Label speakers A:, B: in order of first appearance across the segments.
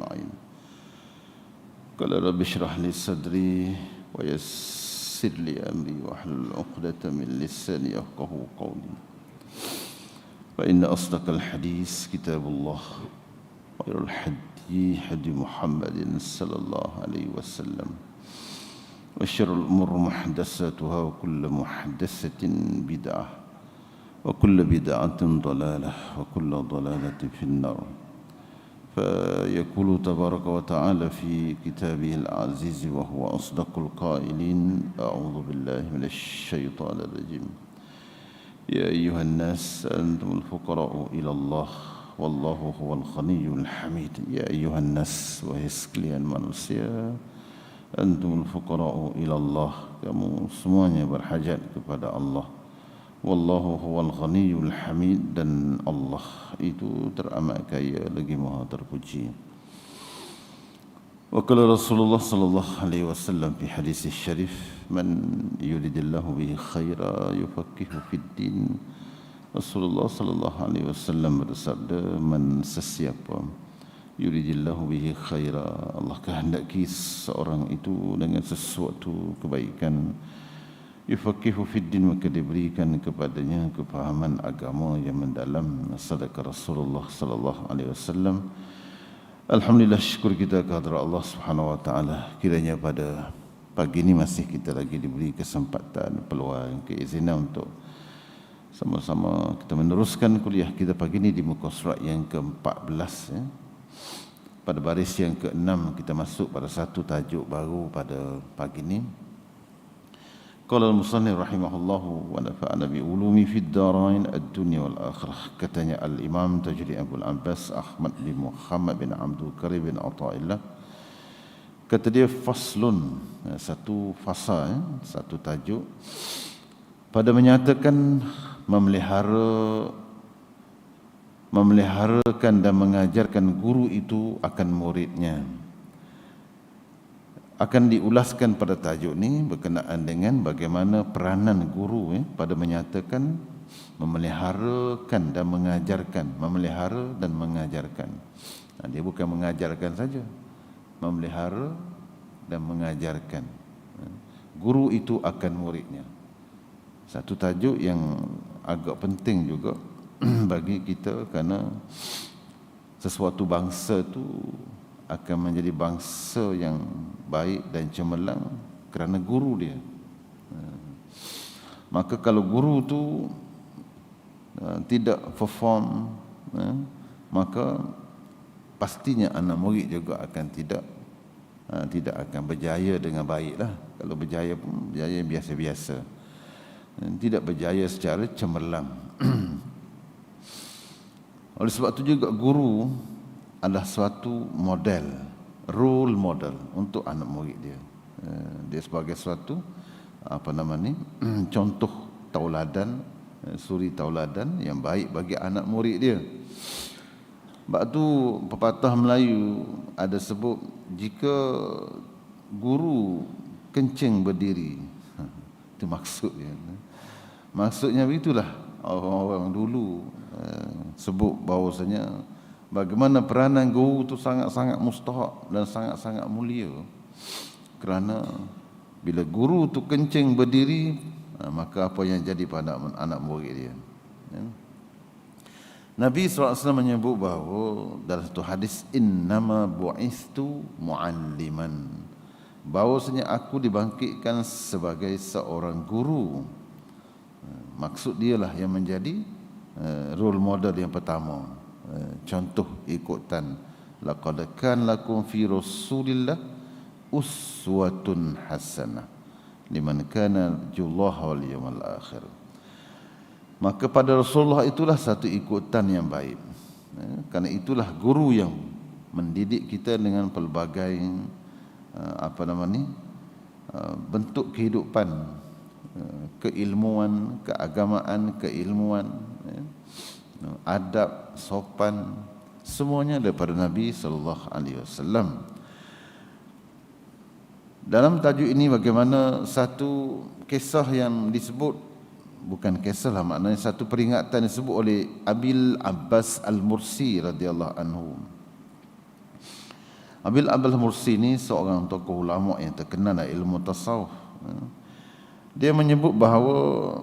A: أجمعين. قال رب اشرح لي صدري ويسر لي أمري واحلل عقدة من لساني يفقه قولي. فإن أصدق الحديث كتاب الله خير الحدي حدي محمد صلى الله عليه وسلم وشر الأمور محدثاتها وكل محدثة بدعة وكل بدعة ضلالة وكل ضلالة في النار. فيقول تبارك وتعالى في كتابه العزيز وهو أصدق القائلين أعوذ بالله من الشيطان الرجيم يا أيها الناس أنتم الفقراء إلى الله والله هو الغني الحميد يا أيها الناس وهي sekalian manusia antumul fuqara'u ila Allah kamu semuanya berhajat kepada Allah wallahu huwal ghaniyul hamid dan Allah itu teramat kaya lagi maha terpuji. Wa qala Rasulullah sallallahu alaihi wasallam fi hadis syarif man yuridillahu bihi khaira yufaqihu fid din. Rasulullah sallallahu alaihi wasallam bersabda man sesiapa yuridillahu bihi khaira Allah kehendaki seorang itu dengan sesuatu kebaikan yufaqihu fid din maka diberikan kepadanya kefahaman agama yang mendalam. Sadaqah Rasulullah sallallahu alaihi wasallam. Alhamdulillah syukur kita kepada Allah Subhanahu wa taala. Kiranya pada pagi ini masih kita lagi diberi kesempatan peluang keizinan untuk sama-sama kita meneruskan kuliah kita pagi ini di muka surat yang ke-14 ya. Pada baris yang ke-6 kita masuk pada satu tajuk baru pada pagi ini. Qala al-musannif rahimahullahu wa nafa'ana bi ulumi fid darain ad-dunya wal akhirah. Katanya al-Imam Tajri Abu Abbas Ahmad bin Muhammad bin Abdul Karim bin Athaillah. Kata dia faslun, ya, satu fasa, ya, satu tajuk pada menyatakan memelihara memeliharakan dan mengajarkan guru itu akan muridnya akan diulaskan pada tajuk ini berkenaan dengan bagaimana peranan guru eh, pada menyatakan memeliharakan dan mengajarkan memelihara dan mengajarkan. Nah, dia bukan mengajarkan saja memelihara dan mengajarkan. Guru itu akan muridnya. Satu tajuk yang agak penting juga bagi kita kerana sesuatu bangsa itu akan menjadi bangsa yang baik dan cemerlang kerana guru dia. Maka kalau guru tu uh, tidak perform, uh, maka pastinya anak murid juga akan tidak tidak akan berjaya dengan baiklah. Kalau berjaya pun berjaya biasa-biasa. Tidak berjaya secara cemerlang. Oleh sebab itu juga guru adalah suatu model, role model untuk anak murid dia. Eh, dia sebagai suatu apa nama ni contoh tauladan, eh, suri tauladan yang baik bagi anak murid dia. Sebab tu pepatah Melayu ada sebut jika guru kencing berdiri. Itu maksudnya. Maksudnya itulah orang-orang dulu Eh, sebut bahawasanya bagaimana peranan guru itu sangat-sangat mustahak dan sangat-sangat mulia. Kerana bila guru itu kencing berdiri eh, maka apa yang jadi pada anak murid dia. Ya. Nabi SAW menyebut bahawa dalam satu hadis innama bu'istu mu'alliman. Bahawasanya aku dibangkitkan sebagai seorang guru. Eh, maksud dialah yang menjadi Eh, role model yang pertama contoh ikutan. Laqad kan lakum fi rasulillah uswatun hasanah. Liman kana jullah wal yawmal akhir. Maka pada Rasulullah itulah satu ikutan yang baik. Uh, kerana itulah guru yang mendidik kita dengan pelbagai uh, apa nama ni bentuk kehidupan. Keilmuan keagamaan keilmuan. Adab sopan semuanya daripada Nabi sallallahu alaihi wasallam dalam tajuk ini bagaimana satu kisah yang disebut bukan kisah lah maknanya satu peringatan disebut oleh Abil Abbas Al-Mursi radhiyallahu anhu Abil Abdul Mursi ni seorang tokoh ulama yang terkenal dalam ilmu tasawuf. Ya. Dia menyebut bahawa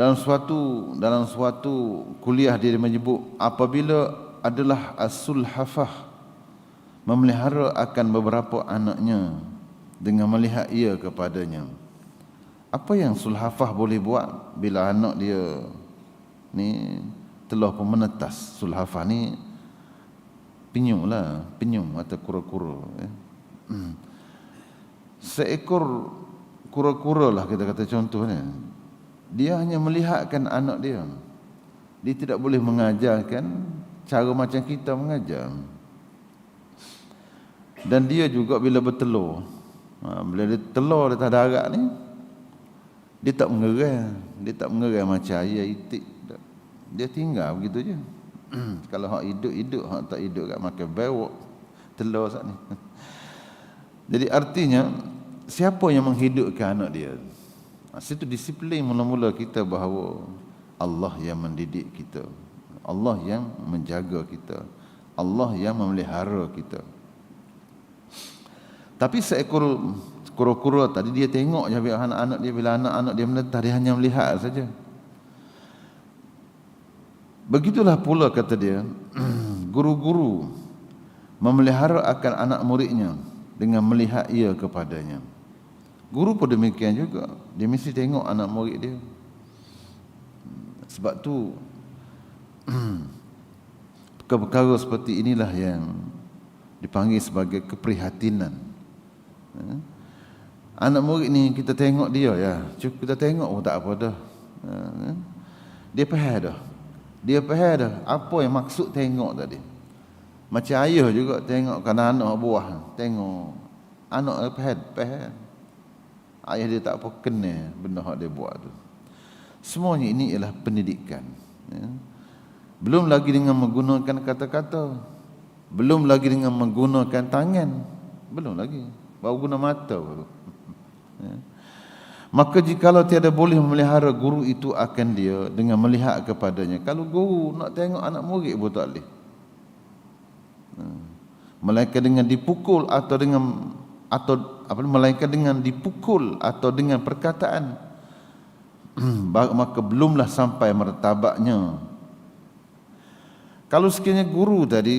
A: dalam suatu dalam suatu kuliah dia menyebut apabila adalah asul hafah memelihara akan beberapa anaknya dengan melihat ia kepadanya. Apa yang sulhafah boleh buat bila anak dia ni telah pun menetas. Sulhafah ni penyum lah, penyum atau kura-kura. Hmm. Seekor kura-kura lah kita kata contohnya. Dia hanya melihatkan anak dia. Dia tidak boleh mengajarkan cara macam kita mengajar. Dan dia juga bila bertelur ha, Bila dia telur di atas darat ni Dia tak mengerai Dia tak mengerai macam ayah itik Dia tinggal begitu je Kalau hak hidup, hidup Hak tak hidup kat makan bewok Telur saat ni Jadi artinya Siapa yang menghidupkan anak dia Situ disiplin mula-mula kita bahawa Allah yang mendidik kita Allah yang menjaga kita Allah yang memelihara kita tapi seekor kura-kura tadi dia tengok je anak-anak dia bila anak-anak dia menetah dia hanya melihat saja. Begitulah pula kata dia, guru-guru memelihara akan anak muridnya dengan melihat ia kepadanya. Guru pun demikian juga. Dia mesti tengok anak murid dia. Sebab tu perkara-perkara seperti inilah yang dipanggil sebagai keprihatinan Ha? Anak murid ni kita tengok dia ya. Cuk kita tengok pun tak apa dah. Ha, kan? Dia faham dah. Dia faham dah apa yang maksud tengok tadi. Macam ayah juga tengok kan anak buah, tengok anak faham, faham. Ayah dia tak apa kena benda yang dia buat tu. Semuanya ini ialah pendidikan. Ya. Belum lagi dengan menggunakan kata-kata. Belum lagi dengan menggunakan tangan. Belum lagi. Baru guna mata baru. Ya. Maka jikalau tiada boleh memelihara guru itu akan dia dengan melihat kepadanya. Kalau guru nak tengok anak murid pun tak boleh. Ya. Melainkan dengan dipukul atau dengan atau apa melainkan dengan dipukul atau dengan perkataan. Maka belumlah sampai martabaknya kalau sekiranya guru tadi